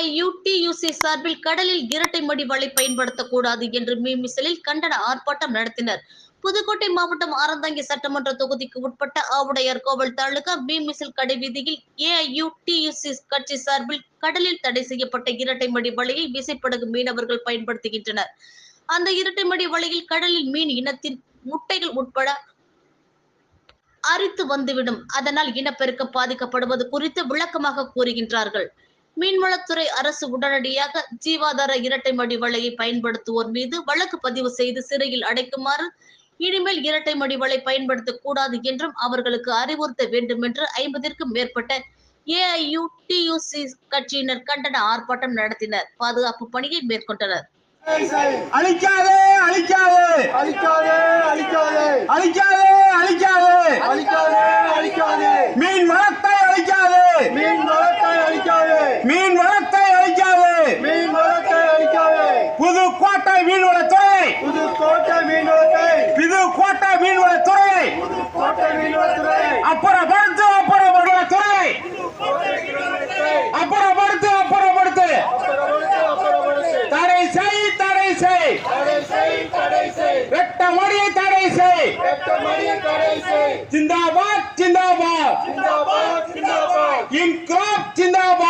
ஏஐயுடியுசி சார்பில் கடலில் இரட்டை மடி வலை பயன்படுத்தக்கூடாது என்று மீமிசலில் கண்டன ஆர்ப்பாட்டம் நடத்தினர். புதுக்கோட்டை மாவட்டம் ஆரந்தாங்கி சட்டமன்ற தொகுதிக்கு உட்பட்ட ஆவுடையார் கோவில் தாலுகா மீமிசல் கடை வீதியில் ஏஐயுடியுசி கட்சி சார்பில் கடலில் தடை செய்யப்பட்ட இரட்டை மடி வலையை விசைப்படகு மீனவர்கள் பயன்படுத்துகின்றனர். அந்த இரட்டை மடி வலையில் கடலில் மீன் இனத்தின் முட்டைகள் உட்பட அரித்து வந்துவிடும். அதனால் இனப்பெருக்கம் பாதிக்கப்படுவது குறித்து விளக்கமாக கூறுகின்றார்கள். மீன்வளத்துறை அரசு உடனடியாக ஜீவாதார இரட்டை மடி வலையை பயன்படுத்துவோர் மீது வழக்கு பதிவு செய்து சிறையில் அடைக்குமாறு இனிமேல் இரட்டை மடி வலை பயன்படுத்தக்கூடாது என்றும் அவர்களுக்கு அறிவுறுத்த வேண்டும் என்று ஐம்பதிற்கும் மேற்பட்ட ஏஐயு டியூசி கட்சியினர் கண்டன ஆர்ப்பாட்டம் நடத்தினர். பாதுகாப்பு பணியை மேற்கொண்டனர். அழிக்காதே. அழிக்காதே அழிக்காதே. அழிக்காதே அழிக்காதே. அழிக்காதே. மீன் வளத்தை அழிக்காது. மீன் வளத்தை அழிக்காது. புது கோட்டை மீன்வளத்துறை புது கோட்டை மீன்வளத்தை புது கோட்டை மீன்வளத்துறை புது கோட்டை மீன்வளத்துறை அப்புறம் படுத்து அப்புறம் படுத்துறை அப்புறம் படுத்து அப்புறம் படுத்து தடை செய் தடை செய் தடை செய் வெட்ட மொழியை தடை செய் வெட்ட மொழியை தடை செய் ஜிந்தாபாத். ஜிந்தாபாத் ஜிந்தாபாத்.